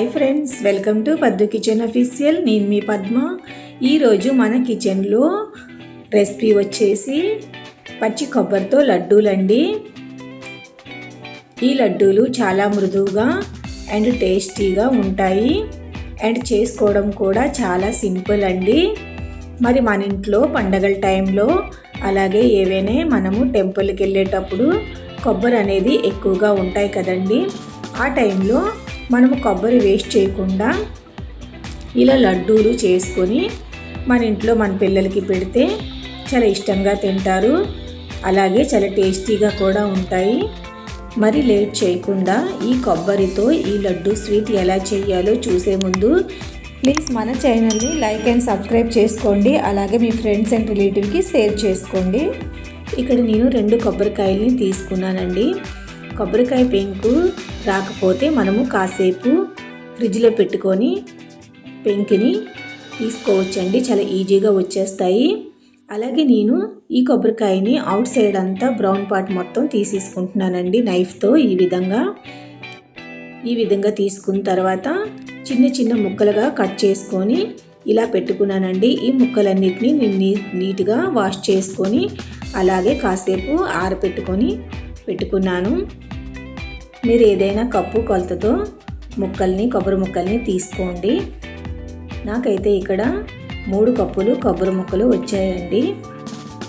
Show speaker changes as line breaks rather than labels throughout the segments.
Hi friends welcome to Paddu kitchen official నేను మీ పద్మ. ఈరోజు మన కిచెన్లో రెసిపీ వచ్చేసి పచ్చి కొబ్బరితో లడ్డూలండి. ఈ లడ్డూలు చాలా మృదువుగా అండ్ టేస్టీగా ఉంటాయి. అండ్ చేసుకోవడం కూడా చాలా సింపుల్ అండి. మరి మన ఇంట్లో పండగల టైంలో అలాగే ఏవైనా మనము టెంపుల్కి వెళ్ళేటప్పుడు కొబ్బరి అనేది ఎక్కువగా ఉంటాయి కదండి. ఆ టైంలో మనము కొబ్బరి వేస్ట్ చేయకుండా ఇలా లడ్డూలు చేసుకొని మన ఇంట్లో మన పిల్లలకి పెడితే చాలా ఇష్టంగా తింటారు. అలాగే చాలా టేస్టీగా కూడా ఉంటాయి. మరి లేట్ చేయకుండా ఈ కొబ్బరితో ఈ లడ్డు స్వీట్ ఎలా చేయాలో చూసే ముందు ప్లీజ్ మన ఛానల్ని లైక్ అండ్ సబ్స్క్రైబ్ చేసుకోండి. అలాగే మీ ఫ్రెండ్స్ అండ్ రిలేటివ్కి షేర్ చేసుకోండి. ఇక్కడ నేను రెండు కొబ్బరికాయలని తీసుకున్నానండి. కొబ్బరికాయ పెంకు రాకపోతే మనము కాసేపు ఫ్రిడ్జ్లో పెట్టుకొని పెంకుని తీసుకోవచ్చండి. చాలా ఈజీగా వచ్చేస్తాయి. అలాగే నేను ఈ కొబ్బరికాయని అవుట్ సైడ్ అంతా బ్రౌన్ పార్ట్ మొత్తం తీసేసుకుంటున్నానండి నైఫ్తో ఈ విధంగా. ఈ విధంగా తీసుకున్న తర్వాత చిన్న చిన్న ముక్కలుగా కట్ చేసుకొని ఇలా పెట్టుకున్నానండి. ఈ ముక్కలన్నిటిని నేను నీ నీట్గా వాష్ చేసుకొని అలాగే కాసేపు ఆరపెట్టుకొని పెట్టుకున్నాను. మీరు ఏదైనా కప్పు కొలతతో ముక్కల్ని కొబ్బరి ముక్కల్ని తీసుకోండి. నాకైతే ఇక్కడ మూడు కప్పులు కొబ్బరి ముక్కలు వచ్చాయండి.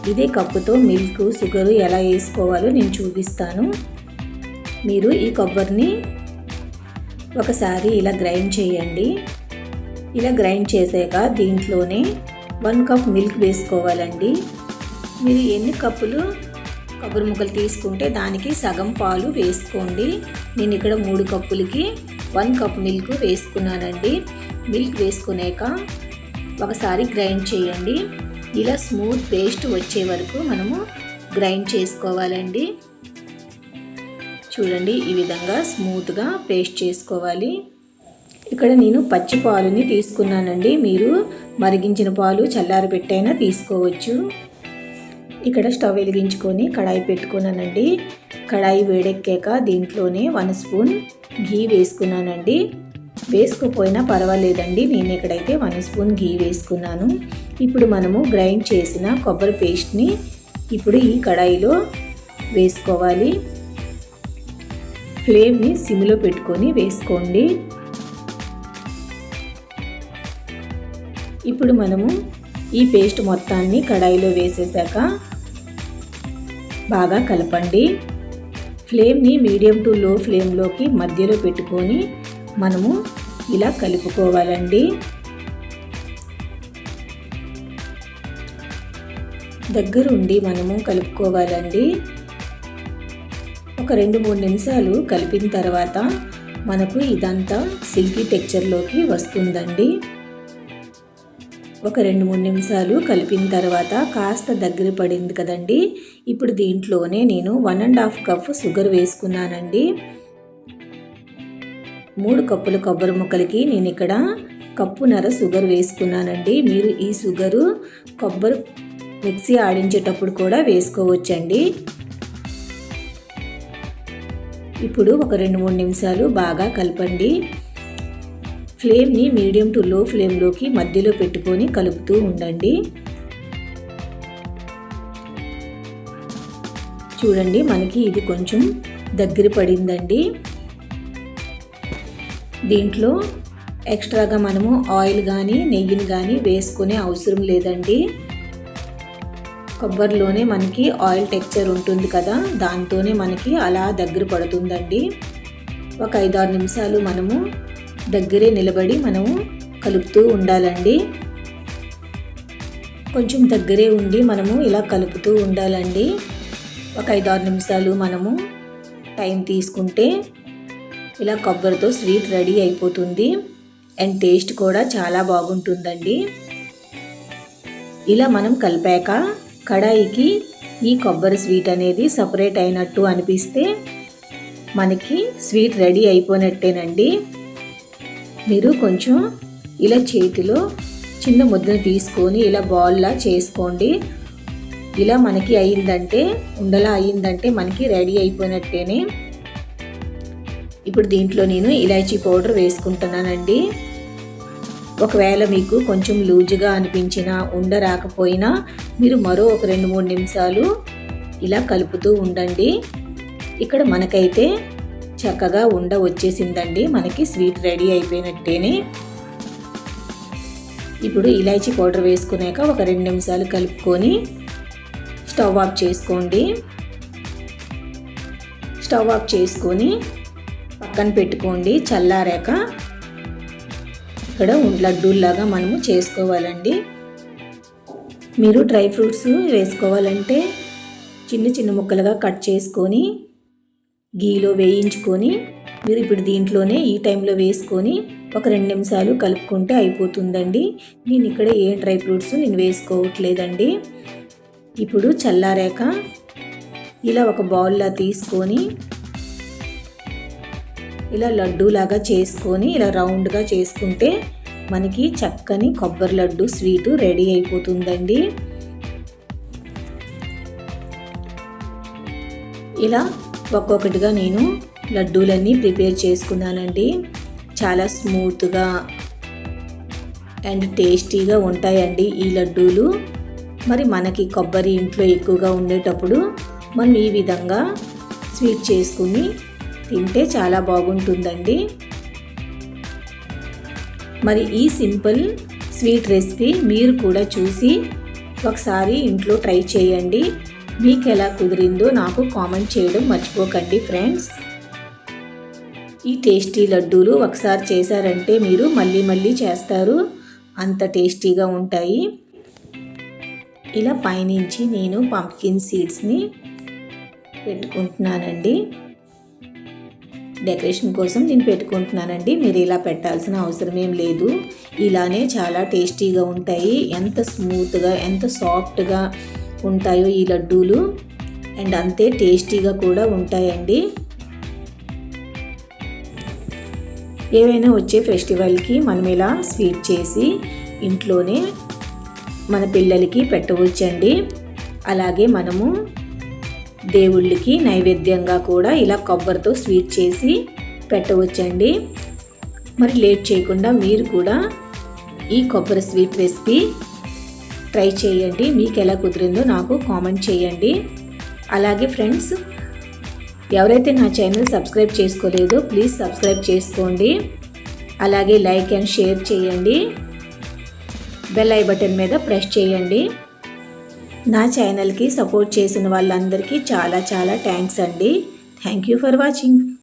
ఇదే కప్పుతో మిల్క్ షుగర్ ఎలా వేసుకోవాలో నేను చూపిస్తాను. మీరు ఈ కొబ్బరిని ఒకసారి ఇలా గ్రైండ్ చేయండి. ఇలా గ్రైండ్ చేసాక దీంట్లోనే వన్ కప్ మిల్క్ వేసుకోవాలండి. మీరు ఎన్ని కప్పులు కొబ్బరి ముక్కలు తీసుకుంటే దానికి సగం పాలు వేసుకోండి. నేను ఇక్కడ మూడు కప్పులకి వన్ కప్ మిల్క్ వేసుకున్నానండి. మిల్క్ వేసుకునేక ఒకసారి గ్రైండ్ చేయండి. ఇలా స్మూత్ పేస్ట్ వచ్చే వరకు మనము గ్రైండ్ చేసుకోవాలండి. చూడండి ఈ విధంగా స్మూత్గా పేస్ట్ చేసుకోవాలి. ఇక్కడ నేను పచ్చి పాలుని తీసుకున్నానండి. మీరు మరిగించిన పాలు చల్లారి పెట్టైనా తీసుకోవచ్చు. ఇక్కడ స్టవ్ వెలిగించుకొని కడాయి పెట్టుకున్నానండి. కడాయి వేడెక్కాక దీంట్లోనే వన్ స్పూన్ ఘీ వేసుకున్నానండి. వేసుకోపోయినా పర్వాలేదండి నేను ఇక్కడైతే వన్ స్పూన్ ఘీ వేసుకున్నాను. ఇప్పుడు మనము గ్రైండ్ చేసిన కొబ్బరి పేస్ట్ని ఇప్పుడు ఈ కడాయిలో వేసుకోవాలి. ఫ్లేమ్ని సిమ్లో పెట్టుకొని వేసుకోండి. ఇప్పుడు మనము ఈ పేస్ట్ మొత్తాన్ని కడాయిలో వేసేసాక బాగా కలపండి. ఫ్లేమ్ని మీడియం టు లో ఫ్లేమ్లోకి మధ్యలో పెట్టుకొని మనము ఇలా కలుపుకోవాలండి. దగ్గరుండి మనము కలుపుకోవాలండి. ఒక రెండు మూడు నిమిషాలు కలిపిన తర్వాత మనకు ఇదంతా సిల్కీ టెక్చర్లోకి వస్తుందండి. ఒక రెండు మూడు నిమిషాలు కలిపిన తర్వాత కాస్త దగ్గర పడింది కదండి. ఇప్పుడు దీంట్లోనే నేను one and half cup sugar వేసుకున్నానండి. మూడు కప్పుల కొబ్బరి ముక్కలకి నేను ఇక్కడ కప్పునర షుగర్ వేసుకున్నానండి. మీరు ఈ షుగరు కొబ్బరి మిక్సీ ఆడించేటప్పుడు కూడా వేసుకోవచ్చండి. ఇప్పుడు ఒక రెండు మూడు నిమిషాలు బాగా కలపండి. ఫ్లేమ్ని మీడియం టు లో ఫ్లేమ్లోకి మధ్యలో పెట్టుకొని కలుపుతూ ఉండండి. చూడండి మనకి ఇది కొంచెం దగ్గర పడిందండి. దీంట్లో ఎక్స్ట్రాగా మనము ఆయిల్ కానీ నెయ్యిని కానీ వేసుకునే అవసరం లేదండి. కొబ్బరిలోనే మనకి ఆయిల్ టెక్చర్ ఉంటుంది కదా దాంతోనే మనకి అలా దగ్గర పడుతుందండి. ఒక ఐదారు నిమిషాలు మనము దగ్గరే నిలబడి మనము కలుపుతూ ఉండాలండి. కొంచెం దగ్గరే ఉండి మనము ఇలా కలుపుతూ ఉండాలండి. ఒక ఐదు ఆరు నిమిషాలు మనము టైం తీసుకుంటే ఇలా కొబ్బరితో స్వీట్ రెడీ అయిపోతుంది. అండ్ టేస్ట్ కూడా చాలా బాగుంటుందండి. ఇలా మనం కలిపాక కడాయికి ఈ కొబ్బరి స్వీట్ అనేది సపరేట్ అయినట్టు అనిపిస్తే మనకి స్వీట్ రెడీ అయిపోయినట్టేనండి. మీరు కొంచెం ఇలా చేతిలో చిన్న ముద్దను తీసుకొని ఇలా బాల్లా చేసుకోండి. ఇలా మనకి అయిందంటే ఉండలా అయిందంటే మనకి రెడీ అయిపోయినట్టేనే. ఇప్పుడు దీంట్లో నేను ఇలాచీ పౌడర్ వేసుకుంటున్నానండి. ఒకవేళ మీకు కొంచెం లూజుగా అనిపించినా ఉండరాకపోయినా మీరు మరో ఒక రెండు మూడు నిమిషాలు ఇలా కలుపుతూ ఉండండి. ఇక్కడ మనకైతే చక్కగా ఉండ వచ్చేసిందండి. మనకి స్వీట్ రెడీ అయిపోయినట్టేనే. ఇప్పుడు ఇలాచీ పౌడర్ వేసుకున్నాక ఒక రెండు నిమిషాలు కలుపుకొని స్టవ్ ఆఫ్ చేసుకోండి. స్టవ్ ఆఫ్ చేసుకొని పక్కన పెట్టుకోండి. చల్లారాక ఇక్కడ లడ్డూల్లాగా మనము చేసుకోవాలండి. మీరు డ్రై ఫ్రూట్స్ వేసుకోవాలంటే చిన్న చిన్న ముక్కలుగా కట్ చేసుకొని గీలో వేయించుకొని మీరు ఇప్పుడు దీంట్లోనే ఈ టైంలో వేసుకొని ఒక రెండు నిమిషాలు కలుపుకుంటే అయిపోతుందండి. నేను ఇక్కడ ఏ డ్రై ఫ్రూట్స్ నేను వేసుకోవట్లేదండి. ఇప్పుడు చల్లారాక ఇలా ఒక బౌల్లా తీసుకొని ఇలా లడ్డూలాగా చేసుకొని ఇలా రౌండ్గా చేసుకుంటే మనకి చక్కని కొబ్బరి లడ్డు స్వీటు రెడీ అయిపోతుందండి. ఇలా ఒక్కొక్కటిగా నేను లడ్డూలన్నీ ప్రిపేర్ చేసుకున్నానండి. చాలా స్మూత్గా అండ్ టేస్టీగా ఉంటాయండి ఈ లడ్డూలు. మరి మనకి కొబ్బరి ఇంట్లో ఎక్కువగా ఉండేటప్పుడు మనం ఈ విధంగా స్వీట్ చేసుకుని తింటే చాలా బాగుంటుందండి. మరి ఈ సింపుల్ స్వీట్ రెసిపీ మీరు కూడా చూసి ఒకసారి ఇంట్లో ట్రై చేయండి. మీకు ఎలా కుదిరిందో నాకు కామెంట్ చేయడం మర్చిపోకండి ఫ్రెండ్స్. ఈ టేస్టీ లడ్డూలు ఒకసారి చేశారంటే మీరు మళ్ళీ మళ్ళీ చేస్తారు. అంత టేస్టీగా ఉంటాయి. ఇలా పైనుంచి నేను పంప్కిన్ సీడ్స్ని పెట్టుకుంటున్నానండి. డెకరేషన్ కోసం నేను పెట్టుకుంటున్నానండి. మీరు ఇలా పెట్టాల్సిన అవసరం ఏం లేదు. ఇలానే చాలా టేస్టీగా ఉంటాయి. ఎంత స్మూత్గా ఎంత సాఫ్ట్గా ఉంటాయో ఈ లడ్డూలు. అండ్ అంతే టేస్టీగా కూడా ఉంటాయండి. ఏవైనా వచ్చే ఫెస్టివల్కి మనం ఇలా స్వీట్ చేసి ఇంట్లోనే మన పిల్లలకి పెట్టవచ్చండి. అలాగే మనము దేవుళ్ళకి నైవేద్యంగా కూడా ఇలా కొబ్బరితో స్వీట్ చేసి పెట్టవచ్చండి. మరి లేట్ చేయకుండా మీరు కూడా ఈ కొబ్బరి స్వీట్ రెసిపీ ట్రై చేయండి. మీకు ఎలా కుదిరిందో నాకు కామెంట్ చేయండి. అలాగే ఫ్రెండ్స్ ఎవరైతే నా ఛానల్ సబ్స్క్రైబ్ చేసుకోలేదో ప్లీజ్ సబ్స్క్రైబ్ చేసుకోండి. అలాగే లైక్ అండ్ షేర్ చేయండి. బెల్ ఐ బటన్ మీద ప్రెస్ చేయండి. నా ఛానల్కి సపోర్ట్ చేసిన వాళ్ళందరికీ చాలా చాలా థ్యాంక్స్ అండి. Thank you for watching.